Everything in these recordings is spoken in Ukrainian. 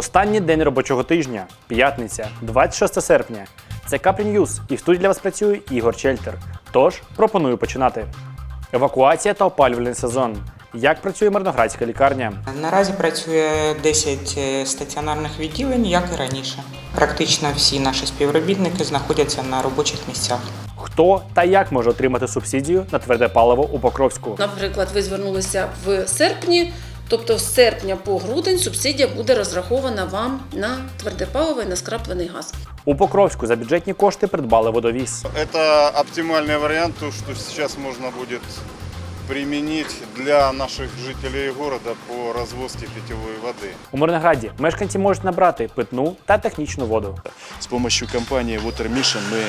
Останній день робочого тижня, п'ятниця, 26 серпня. Це Капрі Ньюз і в студії для вас працює Ігор Чельтер. Тож пропоную починати. Евакуація та опалювальний сезон. Як працює Мирноградська лікарня? Наразі працює 10 стаціонарних відділень, як і раніше. Практично всі наші співробітники знаходяться на робочих місцях. Хто та як може отримати субсидію на тверде паливо у Покровську? Наприклад, ви звернулися в серпні, тобто з серпня по грудень субсидія буде розрахована вам на тверде паливо і на скраплений газ. У Покровську за бюджетні кошти придбали водовіз. Це оптимальний варіант, тому що зараз можна будет применить для наших жителей города по развозке питьевой воды. У Мирнограді мешканці можуть набрати питну та технічну воду. С помощью компании Water Mission мы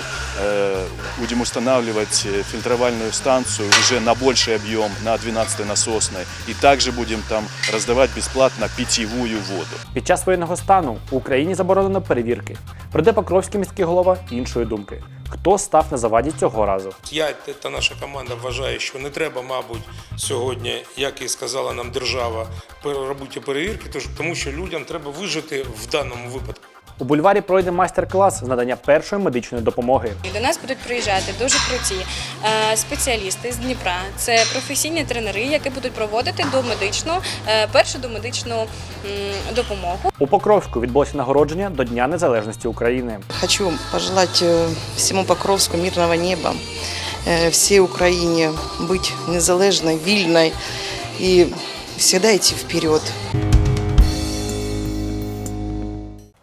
э, будем устанавливать э, фильтровальную станцию уже на больший объем, на 12 насосной. И также будем там раздавать бесплатно питьевую воду. Під час воєнного стану в Україні заборонено перевірки. Проте Покровський міський голова іншої думки. Хто став на заваді цього разу? Я та наша команда вважає, що не треба, мабуть, сьогодні, як і сказала нам держава, робити перевірки, тому що людям треба вижити в даному випадку. У бульварі пройде майстер-клас з надання першої медичної допомоги. До нас будуть приїжджати дуже круті е, спеціалісти з Дніпра. Це професійні тренери, які будуть проводити домедичну, е, першу домедичну м, допомогу. У Покровську відбулося нагородження до Дня Незалежності України. Хочу пожелать э, всему Покровску мирного неба, э, всей Украине быть незалежной, вильной и всегда идти вперед.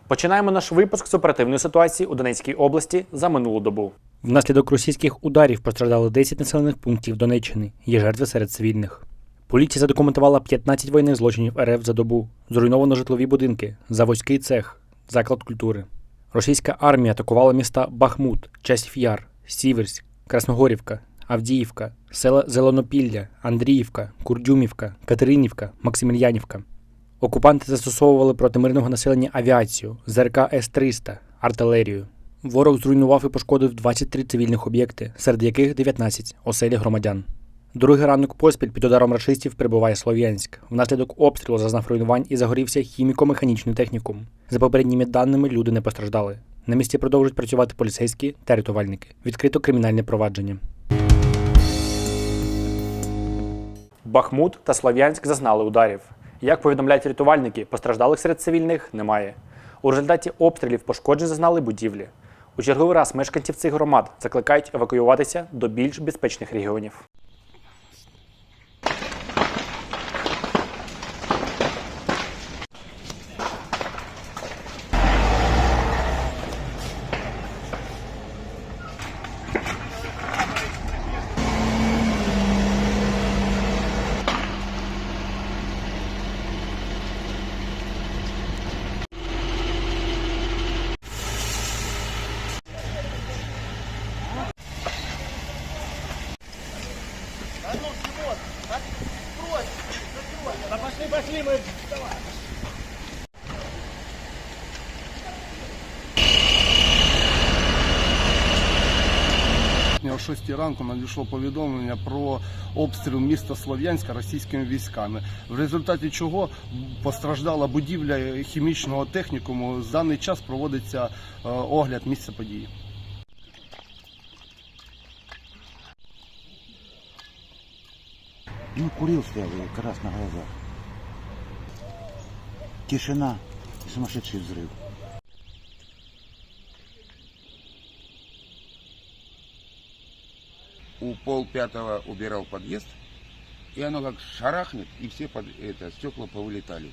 Починаємо наш випуск з оперативної ситуації у Донецькій області за минулу добу. Внаслідок російських ударів постраждали 10 населених пунктів Донеччини. Є жертви серед цивільних. Поліція задокументувала 15 воєнних злочинів РФ за добу. Зруйновано житлові будинки, заводський цех, заклад культури. Російська армія атакувала міста Бахмут, Часів Сіверськ, Красногорівка, Авдіївка, села Зеленопілля, Андріївка, Курдюмівка, Катеринівка, Максимільянівка. Окупанти застосовували проти мирного населення авіацію, ЗРК С-300, артилерію. Ворог зруйнував і пошкодив 23 цивільних об'єкти, серед яких 19 оселі громадян. Другий ранок поспіль під ударом рашистів прибуває Слов'янськ. Внаслідок обстрілу зазнав руйнувань і загорівся хіміко-механічний технікум. За попередніми даними, люди не постраждали. На місці продовжують працювати поліцейські та рятувальники. Відкрито кримінальне провадження. Бахмут та Слов'янськ зазнали ударів. Як повідомляють рятувальники, постраждалих серед цивільних немає. У результаті обстрілів пошкоджень зазнали будівлі. У черговий раз мешканців цих громад закликають евакуюватися до більш безпечних регіонів. О 6 ранку надійшло повідомлення про обстріл міста Слов'янська російськими військами, в результаті чого постраждала будівля хімічного технікуму. З даний час проводиться е, огляд місця події. Ну, курил стоял, как раз на глазах. Тишина и сумасшедший взрыв. У пол пятого убирал подъезд, и оно как шарахнет, и все под, это, стекла повылетали.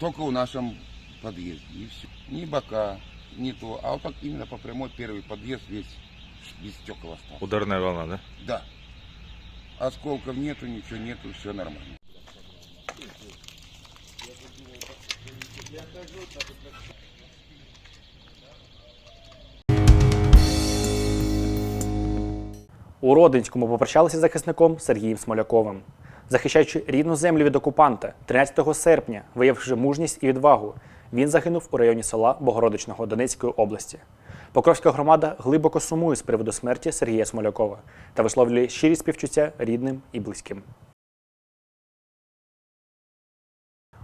Только у нашем подъезде, и все. Ни бока, ни то, а вот так именно по прямой первый подъезд весь без стекол остался. Ударная волна, да? Да. Осколков нету, ничего нету, все нормально. У Родинському попрощалися з захисником Сергієм Смоляковим. Захищаючи рідну землю від окупанта, 13 серпня, виявивши мужність і відвагу, він загинув у районі села Богородичного Донецької області. Покровська громада глибоко сумує з приводу смерті Сергія Смолякова та висловлює щирі співчуття рідним і близьким.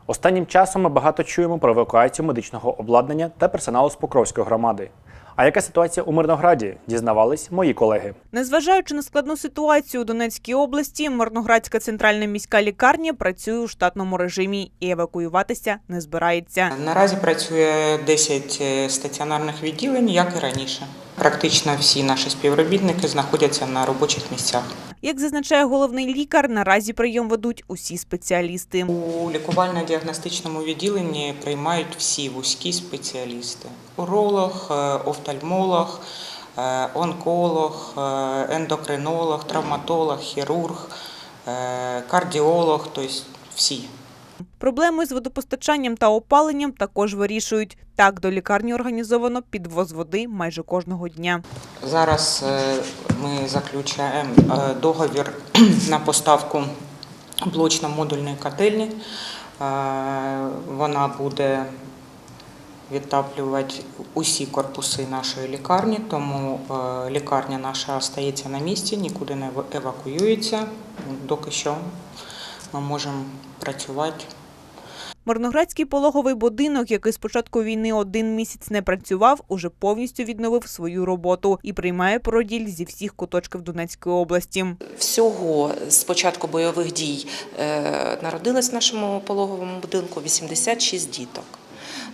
Останнім часом ми багато чуємо про евакуацію медичного обладнання та персоналу з Покровської громади. А яка ситуація у Мирнограді? Дізнавались мої колеги. Незважаючи на складну ситуацію у Донецькій області, Мирноградська центральна міська лікарня працює у штатному режимі і евакуюватися не збирається. Наразі працює 10 стаціонарних відділень, як і раніше. Практично всі наші співробітники знаходяться на робочих місцях. Як зазначає головний лікар, наразі прийом ведуть усі спеціалісти. У лікувально-діагностичному відділенні приймають всі вузькі спеціалісти: уролог, е, офтальмолог, е, онколог, е, ендокринолог, травматолог, хірург, е, кардіолог, тобто всі. Проблеми з водопостачанням та опаленням також вирішують. Так, до лікарні організовано підвоз води майже кожного дня. Зараз ми заключаємо договір на поставку блочно-модульної котельні. Вона буде відтаплювати усі корпуси нашої лікарні, тому е, лікарня наша стається на місці, нікуди не евакуюється. Доки що ми можемо працювати Мирноградський пологовий будинок, який з початку війни один місяць не працював, уже повністю відновив свою роботу і приймає породіль зі всіх куточків Донецької області. Всього з початку бойових дій е, народилось в нашому пологовому будинку 86 діток.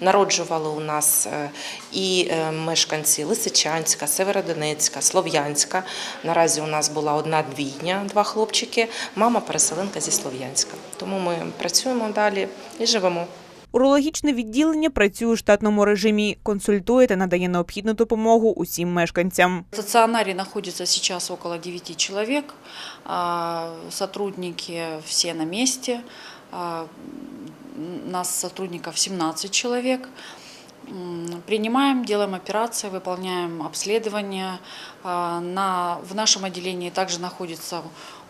Народжували у нас е, і е, мешканці Лисичанська, Северодонецька, Слов'янська. Наразі у нас була одна двійня, два хлопчики, мама переселенка зі Слов'янська. Тому ми працюємо далі і живемо. Урологічне відділення працює у штатному режимі, консультує та надає необхідну допомогу усім мешканцям. В стационаре находится сейчас около 9 человек. А, Сотрудники все на месте А, Нас сотрудников 17 человек. М, Принимаем, делаем операции, выполняем обследования. А, На, в нашем отделении также находится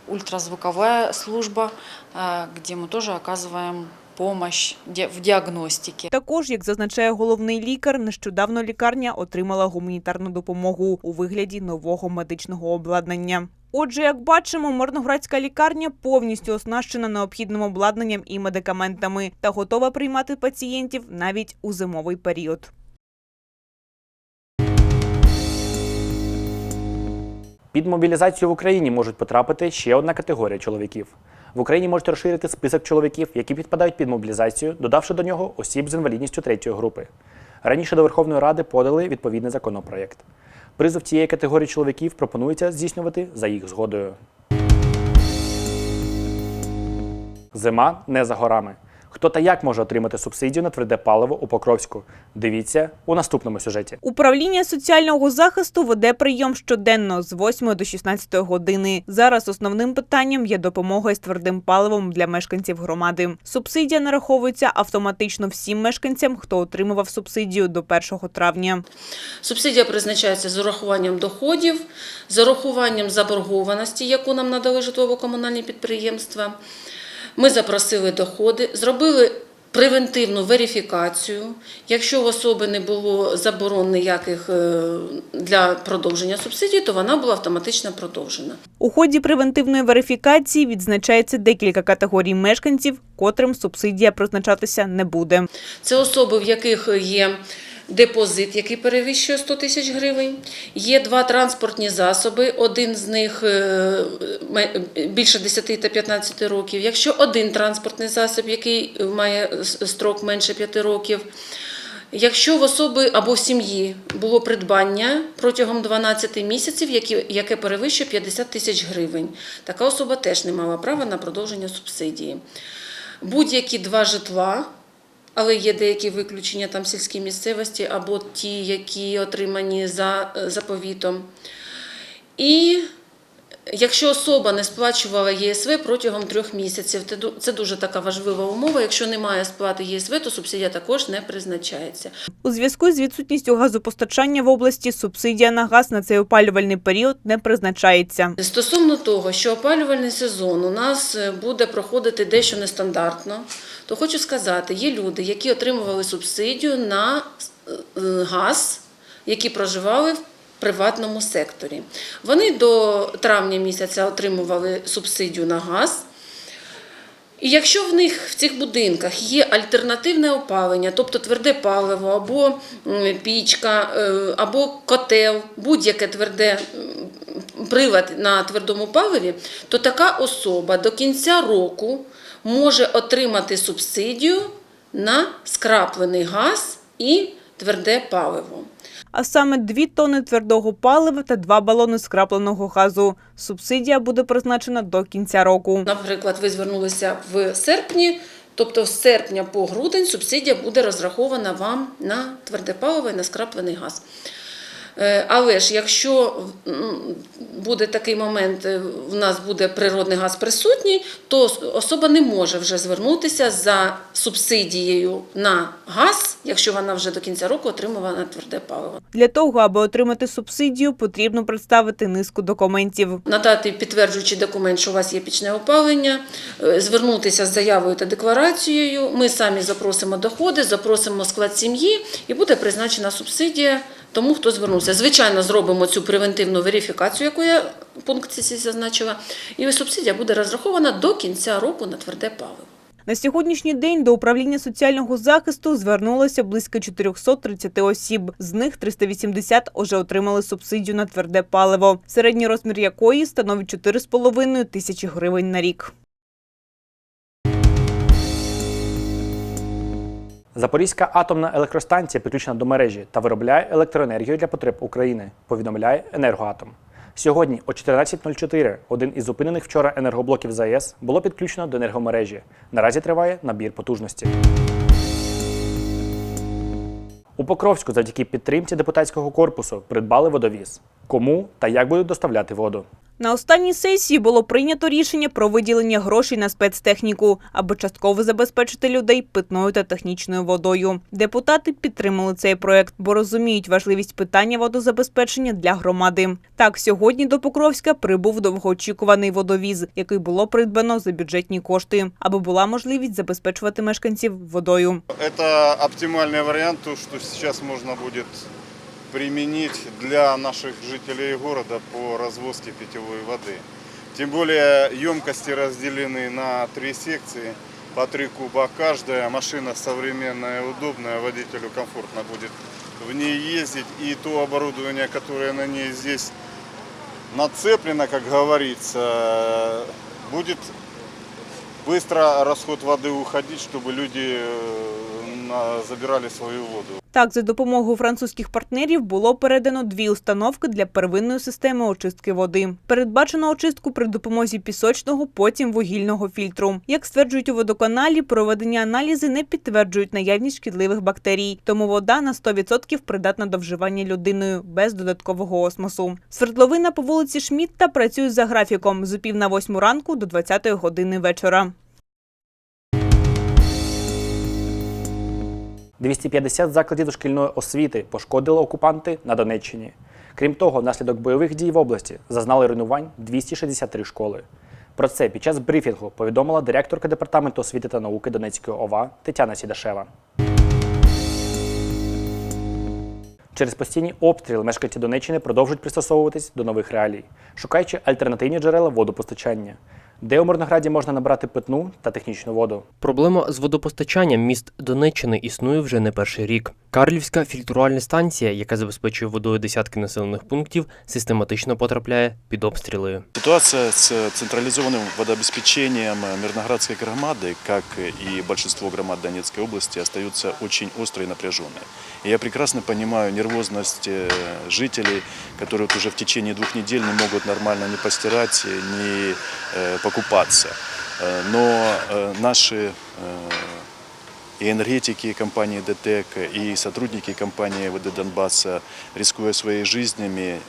ультразвуковая служба, а, где мы тоже оказываем помощь ди- в диагностике. Також, як зазначає головний лікар, нещодавно лікарня отримала гуманітарну допомогу у вигляді нового медичного обладнання. Отже, як бачимо, Мирноградська лікарня повністю оснащена необхідним обладнанням і медикаментами та готова приймати пацієнтів навіть у зимовий період. Під мобілізацію в Україні можуть потрапити ще одна категорія чоловіків. В Україні можуть розширити список чоловіків, які підпадають під мобілізацію, додавши до нього осіб з інвалідністю третьої групи. Раніше до Верховної Ради подали відповідний законопроєкт. Призов цієї категорії чоловіків пропонується здійснювати за їх згодою. Зима не за горами. Хто та як може отримати субсидію на тверде паливо у Покровську? Дивіться у наступному сюжеті. Управління соціального захисту веде прийом щоденно з 8 до 16 години. Зараз основним питанням є допомога із твердим паливом для мешканців громади. Субсидія нараховується автоматично всім мешканцям, хто отримував субсидію до 1 травня. Субсидія призначається з урахуванням доходів, з урахуванням заборгованості, яку нам надали житлово-комунальні підприємства. Ми запросили доходи, зробили превентивну верифікацію. Якщо в особи не було заборон ніяких е, для продовження субсидії, то вона була автоматично продовжена. У ході превентивної верифікації відзначається декілька категорій мешканців, котрим субсидія призначатися не буде. Це особи, в яких є депозит, який перевищує 100 тисяч гривень. Є два транспортні засоби, один з них е, більше 10 та 15 років. Якщо один транспортний засіб, який має строк менше 5 років, Якщо в особи або в сім'ї було придбання протягом 12 місяців, яке перевищує 50 тисяч гривень, така особа теж не мала права на продовження субсидії. Будь-які два житла, але є деякі виключення там сільській місцевості, або ті, які отримані за е, заповітом. І Якщо особа не сплачувала ЄСВ протягом трьох місяців, це дуже така важлива умова. Якщо немає сплати ЄСВ, то субсидія також не призначається. У зв'язку з відсутністю газопостачання в області субсидія на газ на цей опалювальний період не призначається. Стосовно того, що опалювальний сезон у нас е, буде проходити дещо нестандартно, то хочу сказати, є люди, які отримували субсидію на е, газ, які проживали в приватному секторі. Вони до травня місяця отримували субсидію на газ. І якщо в них в цих будинках є альтернативне опалення, тобто тверде паливо, або пічка, е, або котел, будь-яке тверде прилад на твердому паливі, то така особа до кінця року може отримати субсидію на скраплений газ і тверде паливо. А саме 2 тонни твердого палива та 2 балони скрапленого газу. Субсидія буде призначена до кінця року. Наприклад, ви звернулися в серпні, тобто з серпня по грудень субсидія буде розрахована вам на тверде паливо і на скраплений газ. Е, Але ж якщо буде такий момент, е, в нас буде природний газ присутній, то особа не може вже звернутися за субсидією на газ, якщо вона вже до кінця року отримувала на тверде паливо. Для того, аби отримати субсидію, потрібно представити низку документів. надати підтверджуючий документ, що у вас є пічне опалення, е, звернутися з заявою та декларацією. Ми самі запросимо доходи, запросимо склад сім'ї і буде призначена субсидія тому, хто звернувся. Звичайно, зробимо цю превентивну верифікацію, яку я в зазначила, і субсидія буде розрахована до кінця року на тверде паливо. На сьогоднішній день до управління соціального захисту звернулося близько 430 осіб. З них 380 уже отримали субсидію на тверде паливо, середній розмір якої становить 4,5 тисячі гривень на рік. Запорізька атомна електростанція підключена до мережі та виробляє електроенергію для потреб України, повідомляє Енергоатом. Сьогодні о 14.04 один із зупинених вчора енергоблоків ЗАЕС було підключено до енергомережі. Наразі триває набір потужності. У Покровську завдяки підтримці депутатського корпусу придбали водовіз. Кому та як будуть доставляти воду? На останній сесії було прийнято рішення про виділення грошей на спецтехніку, аби частково забезпечити людей питною та технічною водою. Депутати підтримали цей проект, бо розуміють важливість питання водозабезпечення для громади. Так, сьогодні до Покровська прибув довгоочікуваний водовіз, який було придбано за бюджетні кошти, аби була можливість забезпечувати мешканців водою. Это оптимальный вариант, то, что сейчас можно будет применить для наших жителей города по развозке питьевой воды. Тем более емкости разделены на три секции, по три куба каждая. Машина современная, удобная, водителю комфортно будет в ней ездить. И то оборудование, которое на ней здесь нацеплено, как говорится, будет быстро расход воды уходить, чтобы люди э, забирали свою воду. Так, за допомогою французьких партнерів було передано дві установки для первинної системи очистки води. Передбачено очистку при допомозі пісочного, потім вугільного фільтру. Як стверджують у водоканалі, проведені аналізи не підтверджують наявність шкідливих бактерій, тому вода на 100% придатна до вживання людиною без додаткового осмосу. Свердловина по вулиці Шмітта працює за графіком з пів на восьму ранку до 20 години вечора. 250 закладів дошкільної освіти пошкодили окупанти на Донеччині. Крім того, внаслідок бойових дій в області зазнали руйнувань 263 школи. Про це під час брифінгу повідомила директорка департаменту освіти та науки Донецької ОВА Тетяна Сідашева. Через постійні обстріли мешканці Донеччини продовжують пристосовуватись до нових реалій, шукаючи альтернативні джерела водопостачання, де у Мирнограді можна набрати питну та технічну воду. Проблема з водопостачанням міст Донеччини існує вже не перший рік. Карлівська фільтрувальна станція, яка забезпечує водою десятки населених пунктів, систематично потрапляє під обстріли. Ситуация с централизованным водообеспечением Мирноградской громады, как и большинство громад Донецкой области, остается очень острой и напряженной. И я прекрасно понимаю нервозность э, жителей, которые вот уже в течение двух недель не могут нормально ни постирать, ни э, покупаться. Э, Но э, наши э, и энергетики компании ДТЭК, и сотрудники компании ВД Донбасса, рискуя своими жизнями,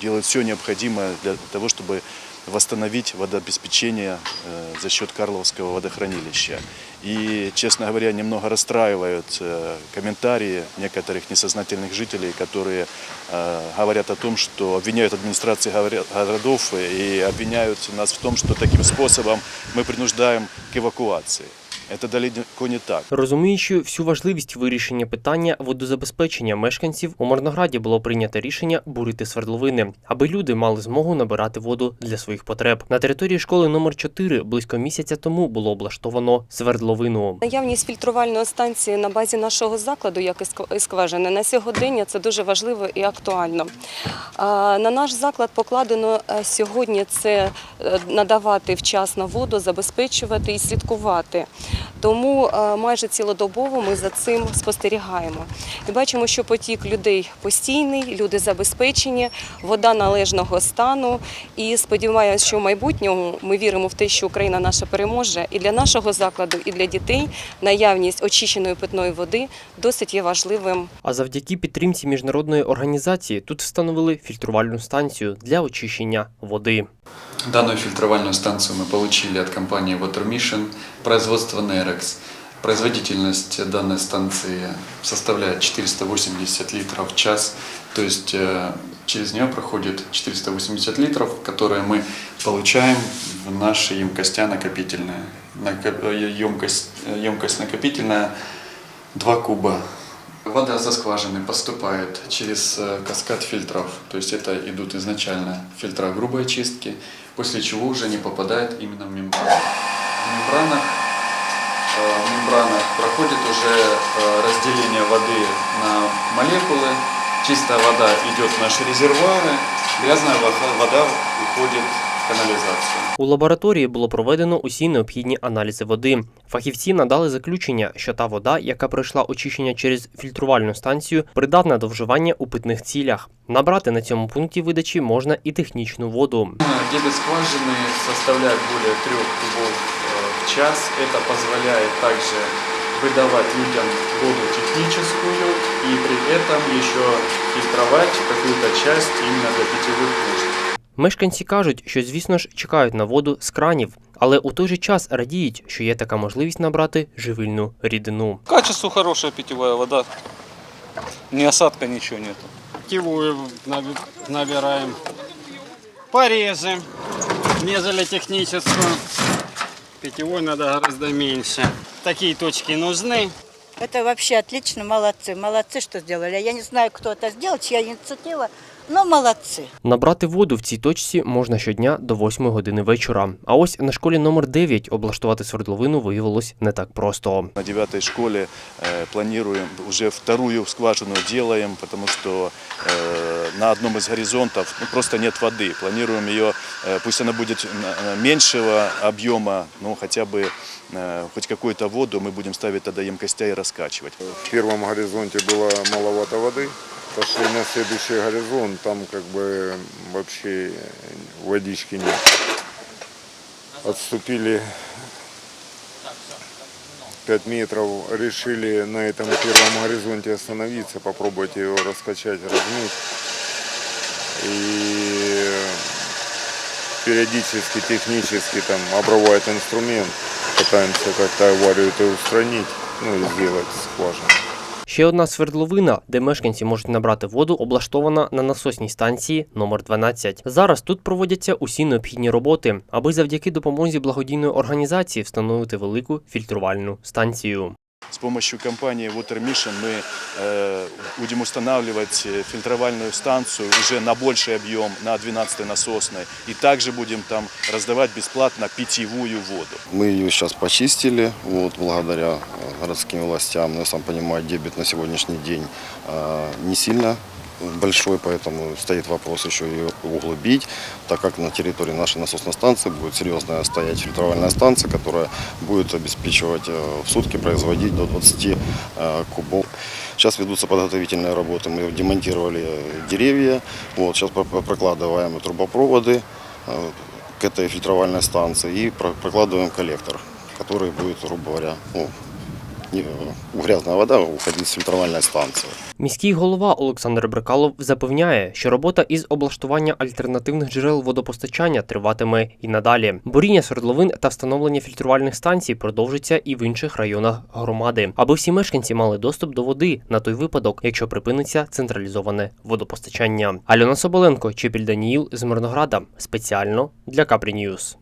делают все необходимое для того, чтобы восстановить водообеспечение э, за счет Карловского водохранилища. И, честно говоря, немного расстраивают э, комментарии некоторых несознательных жителей, которые э, говорят о том, что обвиняют администрации говоря- городов и обвиняют нас в том, что таким способом мы принуждаем к эвакуации. Это далеко не так. Розуміючи всю важливість вирішення питання водозабезпечення мешканців, у Мирнограді було прийнято рішення бурити свердловини, аби люди мали змогу набирати воду для своїх потреб. На території школи номер 4 близько місяця тому було облаштовано свердловину. Наявність фільтрувальної станції на базі нашого закладу, як і скважини, на сьогодення це дуже важливо і актуально. На наш заклад покладено е, сьогодні це е, надавати вчасно воду, забезпечувати і слідкувати. Тому е, майже цілодобово ми за цим спостерігаємо. І бачимо, що потік людей постійний, люди забезпечені, вода належного стану. І сподіваємося, що в майбутньому ми віримо в те, що Україна наша переможе. І для нашого закладу, і для дітей наявність очищеної питної води досить є важливим А завдяки підтримці міжнародної організації тут встановили фільтрувальну станцію для очищення води. Данную фильтровальную станцию мы получили от компании Water Mission, производство Nerex. Производительность данной станции составляет 480 литров в час, то есть э, через нее проходит 480 литров, которые мы получаем в наши емкости накопительные. Накоп- э, Емкость, э, емкость накопительная 2 куба. Вода со скважины поступает через каскад фильтров, то есть это идут изначально фильтра грубой очистки, после чего уже не попадает именно в мембрану. В мембранах, мембранах проходит уже э, разделение воды на молекулы, чистая вода идет в наши резервуары, грязная вода- вода уходит в канализацию. У лабораторії було проведено усі необхідні аналізи води. Фахівці надали заключення, що та вода, яка пройшла очищення через фільтрувальну станцію, придатна до вживання у питних цілях. Набрати на цьому пункті видачі можна і технічну воду. Дебет скважины составляет более 3 кубов э, в час. Это позволяет также выдавать людям воду техническую и при этом еще фильтровать какую-то часть именно для питьевых нужд. Мешканці кажуть, що звісно ж чекають на воду з кранів, але у той же час радіють, що є така можливість набрати живильну рідину. Качество хорошая питьевая вода. Ни осадка, ничего нету. Питьевую наби- набираем. Порезы. Нежели техническую. Питьевой надо гораздо меньше. Такие точки нужны. Это вообще отлично, молодцы. Молодцы, что сделали. Я не знаю, кто это сделал, чья инициатива, но молодцы. Набрати воду в цій точці можна щодня до 8 години вечора. А ось на школі номер 9 облаштувати свердловину виявилось не так просто. На девятой школе э, планируем, уже вторую скважину делаем, потому что э, на одном из горизонтов ну, просто нет воды. Планируем ее, э, пусть она будет на- на меньшего объема, но хотя бы э, хоть какую-то воду мы будем ставить тогда емкостя и раскачивать. В первом горизонте было маловато воды. Пошли на следующий горизонт, там как бы вообще водички нет. Отступили 5 метров, решили на этом первом горизонте остановиться, попробовать его раскачать, размыть. И периодически, технически там обрывает инструмент, пытаемся как-то аварию это устранить, ну и сделать скважину. Ще одна свердловина, де мешканці можуть набрати воду, облаштована на насосній станції номер 12. Зараз тут проводяться усі необхідні роботи, аби завдяки допомозі благодійної організації встановити велику фільтрувальну станцію. С помощью компании Water Mission мы э, будем устанавливать э, фильтровальную станцию уже на больший объем, на 12 насосной. И также будем там раздавать бесплатно питьевую воду. Мы ее сейчас почистили, вот, благодаря э, городским властям. Но, сам понимаю, дебет на сегодняшний день э, не сильно большой, поэтому стоит вопрос еще ее углубить, так как на территории нашей насосной станции будет серьезная стоять фильтровальная станция, которая будет обеспечивать э, в сутки производить до 20 э, кубов. Сейчас ведутся подготовительные работы, мы демонтировали э, деревья, вот, сейчас про- прокладываем трубопроводы э, к этой фильтровальной станции и про- прокладываем коллектор, который будет, грубо говоря, ну, грязная вода уходить с фильтровальной станции. Міський голова Олександр Брикалов запевняє, що робота із облаштування альтернативних джерел водопостачання триватиме і надалі. Буріння свердловин та встановлення фільтрувальних станцій продовжиться і в інших районах громади, аби всі мешканці мали доступ до води на той випадок, якщо припиниться централізоване водопостачання. Альона Соболенко, Чепіль Даніїл з Мирнограда спеціально для Капрі Ньюс.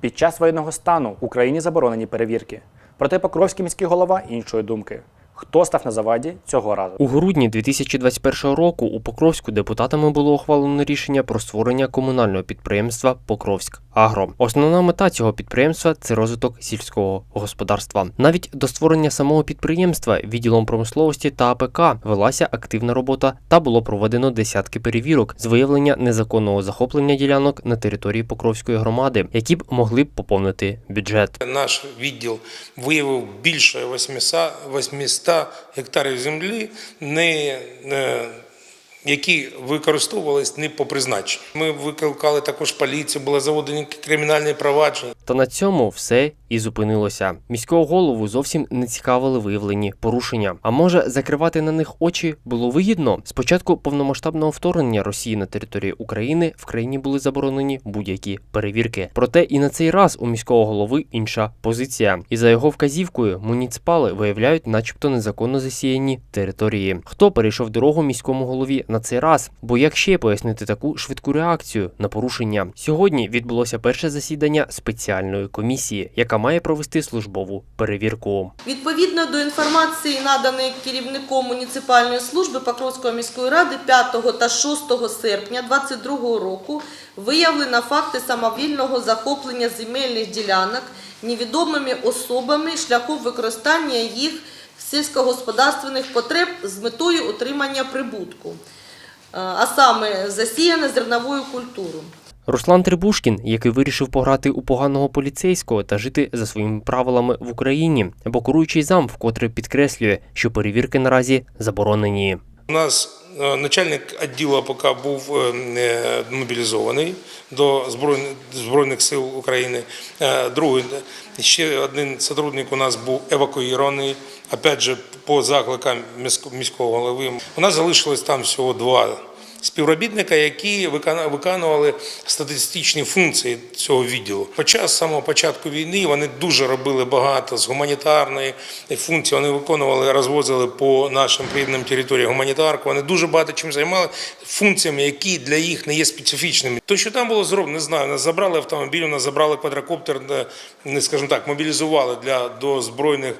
Під час воєнного стану Україні заборонені перевірки. Проте Покровський міський голова іншої думки. Хто став на заваді цього разу? У грудні 2021 року у Покровську депутатами було ухвалено рішення про створення комунального підприємства Покровськ Агро. Основна мета цього підприємства це розвиток сільського господарства. Навіть до створення самого підприємства відділом промисловості та АПК велася активна робота та було проведено десятки перевірок з виявлення незаконного захоплення ділянок на території Покровської громади, які б могли б поповнити бюджет. Наш відділ виявив більше 800, 800 гектарів землі, не, які використовувались не по призначенню. Ми викликали також поліцію, були заводені кримінальні провадження. Та на цьому все і зупинилося. Міського голову зовсім не цікавили виявлені порушення. А може, закривати на них очі було вигідно? Спочатку повномасштабного вторгнення Росії на території України в країні були заборонені будь-які перевірки. Проте і на цей раз у міського голови інша позиція. І за його вказівкою муніципали виявляють, начебто, незаконно засіяні території. Хто перейшов дорогу міському голові на цей раз? Бо як ще пояснити таку швидку реакцію на порушення? Сьогодні відбулося перше засідання спеціальної комісії, яка має провести службову перевірку. Відповідно до інформації, наданої керівником муніципальної служби Покровської міської ради 5 та 6 серпня 2022 року виявлено факти самовільного захоплення земельних ділянок невідомими особами шляхом використання їх сільськогосподарственних потреб з метою отримання прибутку, а саме засіяне зерновою культурою. Руслан Трибушкін, який вирішив пограти у поганого поліцейського та жити за своїми правилами в Україні, бо керуючий зам вкотре підкреслює, що перевірки наразі заборонені. У нас е, начальник відділу АПК був е, е, мобілізований до Збройних, сил України. Другий, ще один сотрудник у нас був евакуйований, опять же, по закликам міського голови. У нас залишилось там всього два співробітника, які виконували статистичні функції цього відділу. Хоча з самого початку війни вони дуже робили багато з гуманітарної функції. Вони виконували, розвозили по нашим приємним територіям гуманітарку. Вони дуже багато чим займалися функціями, які для їх не є специфічними. То, що там було зроблено, не знаю. Нас забрали автомобіль, нас забрали квадрокоптер, не- скажімо так, мобілізували для до збройних.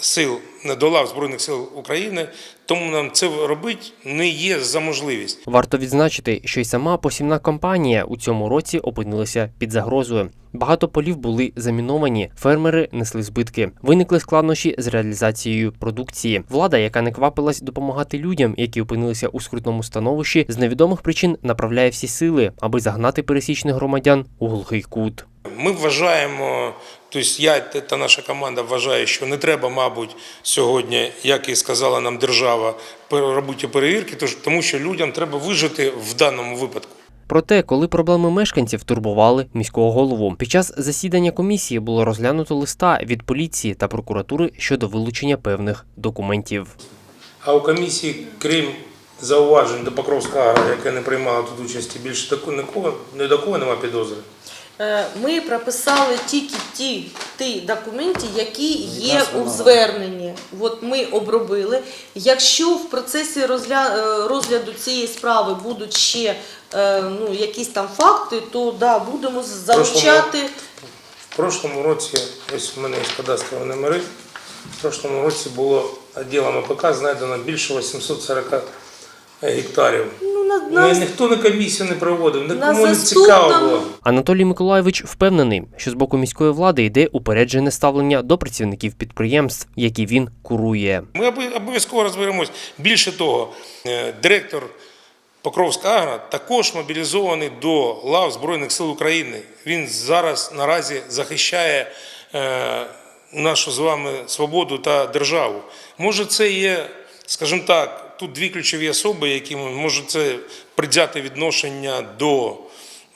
Сил до лав Збройних сил України, тому нам це робити не є за можливість. Варто відзначити, що й сама посівна кампанія у цьому році опинилася під загрозою. Багато полів були заміновані, фермери несли збитки. Виникли складнощі з реалізацією продукції. Влада, яка не квапилась допомагати людям, які опинилися у скрутному становищі, з невідомих причин направляє всі сили, аби загнати пересічних громадян у глухий кут. Ми вважаємо, тобто я та наша команда вважає, що не треба, мабуть, сьогодні, як і сказала нам держава, робити перевірки, тож- тому що людям треба вижити в даному випадку. Проте, коли проблеми мешканців турбували міського голову, під час засідання комісії було розглянуто листа від поліції та прокуратури щодо вилучення певних документів. А у комісії, крім зауважень до Покровського яке не приймало тут участі, більше такого нікого, ні до кого немає підозри. Е, Ми прописали тільки ті, ті документи, які є у зверненні. От ми обробили. Якщо в процесі е, розгляду цієї справи будуть ще е, ну, якісь там факти, то да, будемо залучати. В прошлому році, ось в мене є кадастрові номери, в прошлому році було відділом АПК знайдено більше 840 гектарів. Ну, на, Ну, ніхто на комісію не проводив, нікому не цікаво було. Анатолій Миколайович впевнений, що з боку міської влади йде упереджене ставлення до працівників підприємств, які він курує. Ми обов- обов'язково розберемось. Більше того, е, директор Покровська Агро також мобілізований до лав Збройних сил України. Він зараз наразі захищає е, нашу з вами свободу та державу. Може, це є, скажімо так, тут дві ключові особи, які можуть це придяти відношення до,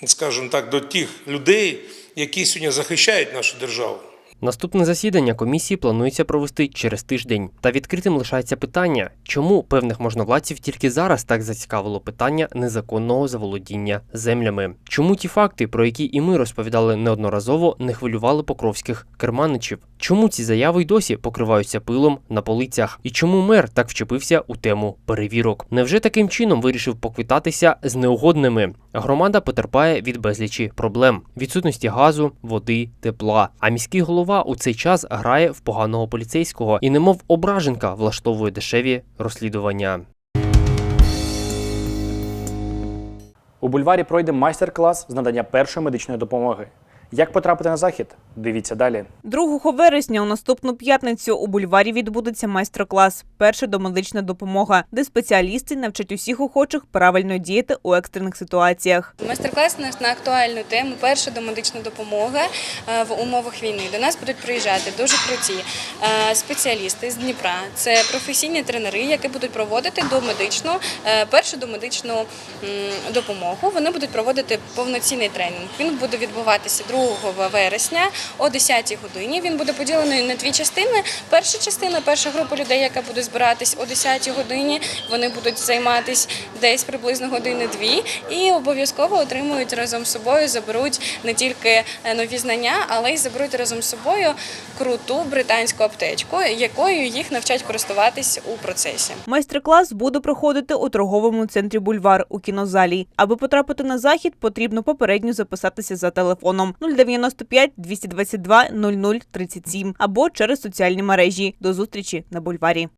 скажімо так, до тих людей, які сьогодні захищають нашу державу. Наступне засідання комісії планується провести через тиждень. Та відкритим лишається питання, чому певних можновладців тільки зараз так зацікавило питання незаконного заволодіння землями. Чому ті факти, про які і ми розповідали неодноразово, не хвилювали покровських керманичів? Чому ці заяви й досі покриваються пилом на полицях? І чому мер так вчепився у тему перевірок? Невже таким чином вирішив поквитатися з неугодними? Громада потерпає від безлічі проблем: відсутності газу, води, тепла. А міський голова у цей час грає в поганого поліцейського і, немов ображенка, влаштовує дешеві розслідування. У бульварі пройде майстер-клас з надання першої медичної допомоги. Як потрапити на захід? Дивіться далі. 2 вересня у наступну п'ятницю у бульварі відбудеться майстер-клас Перша домедична допомога, де спеціалісти навчать усіх охочих правильно діяти у екстрених ситуаціях. Майстер-клас у нас на актуальну тему перша домедична допомога е, в умовах війни. До нас будуть приїжджати дуже круті е, спеціалісти з Дніпра. Це професійні тренери, які будуть проводити домедичну, е, першу домедичну допомогу. Вони будуть проводити повноцінний тренінг. Він буде відбуватися 2 вересня о 10 годині. Він буде поділений на дві частини. Перша частина, перша група людей, яка буде збиратись о 10 годині. Вони будуть займатися десь приблизно години-дві і обов'язково отримують разом з собою, заберуть не тільки е, нові знання, але й заберуть разом з собою круту британську аптечку, якою їх навчать користуватись у процесі. Майстер-клас буде проходити у торговому центрі Бульвар у кінозалі. Аби потрапити на захід, потрібно попередньо записатися за телефоном 095 222 00 37 або через соціальні мережі. До зустрічі на бульварі.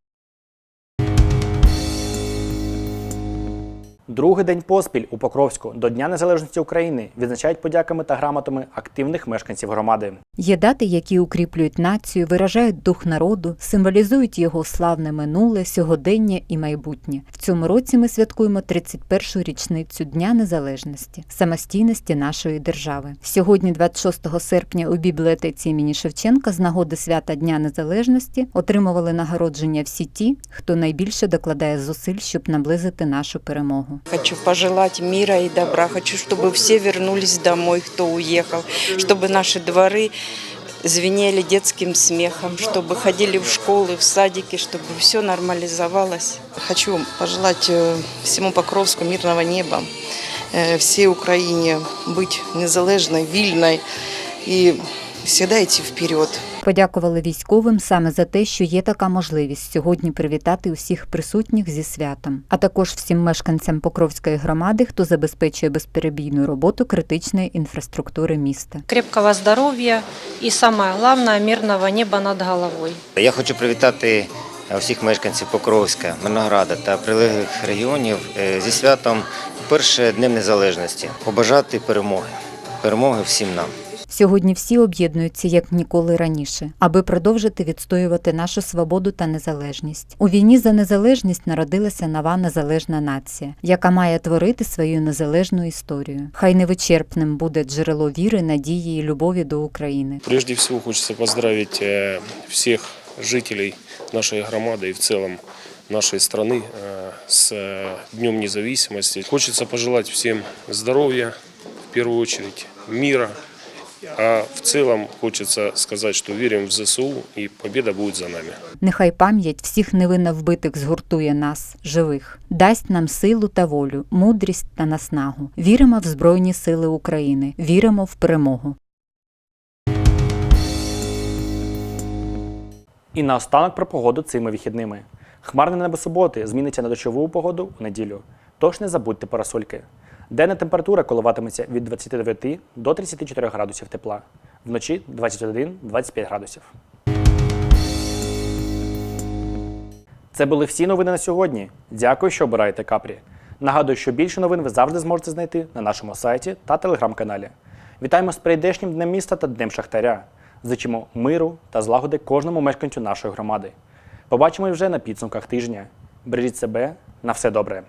Другий день поспіль у Покровську до Дня Незалежності України відзначають подяками та грамотами активних мешканців громади. Є дати, які укріплюють націю, виражають дух народу, символізують його славне минуле, сьогодення і майбутнє. В цьому році ми святкуємо 31-шу річницю Дня Незалежності, самостійності нашої держави. Сьогодні, 26 серпня, у бібліотеці імені Шевченка з нагоди свята Дня Незалежності отримували нагородження всі ті, хто найбільше докладає зусиль, щоб наблизити нашу перемогу. Хочу пожелать мира и добра. Хочу, чтобы все вернулись домой, кто уехал, чтобы наши дворы звенели детским смехом, чтобы ходили в школы, в садики, чтобы все нормализовалось. Хочу пожелать э, всему Покровску мирного неба, э, всей Украине быть незалежной, вильной и идти вперед. Подякували військовим саме за те, що є така можливість сьогодні привітати усіх присутніх зі святом, а також всім мешканцям Покровської громади, хто забезпечує безперебійну роботу критичної інфраструктури міста. крепкого здоров'я і самое главное мирного неба над головою. Я хочу привітати всіх мешканців Покровська, Мирнограда та прилеглих регіонів е, зі святом перше Днем Незалежності. Побажати перемоги. Перемоги всім нам. Сьогодні всі об'єднуються як ніколи раніше, аби продовжити відстоювати нашу свободу та незалежність. У війні за незалежність народилася нова незалежна нація, яка має творити свою незалежну історію. Хай невичерпним буде джерело віри, надії і любові до України. Прежде всего хочется поздравить э, всех жителей нашей громады и в целом нашей страны э, с э, Днем независимости. Хочется пожелать всем здоровья, в первую очередь мира, а в целом хочется сказать, что верим в ЗСУ и победа будет за нами. Нехай пам'ять всіх невинно вбитих згуртує нас, живих, дасть нам силу та волю, мудрість та наснагу. Віримо в Збройні Сили України, віримо в перемогу. І наостанок про погоду цими вихідними. Хмарне небо суботи зміниться на дощову погоду у неділю. Тож не забудьте парасольки. Денна температура коливатиметься від 29 до 34 градусів тепла. Вночі 21-25 градусів. Це були всі новини на сьогодні. Дякую, що обираєте Капрі. Нагадую, що більше новин ви завжди зможете знайти на нашому сайті та телеграм-каналі. Вітаємо з прийдешнім днем міста та Днем Шахтаря. Зичимо миру та злагоди кожному мешканцю нашої громади. Побачимо вже на підсумках тижня. Бережіть себе на все добре.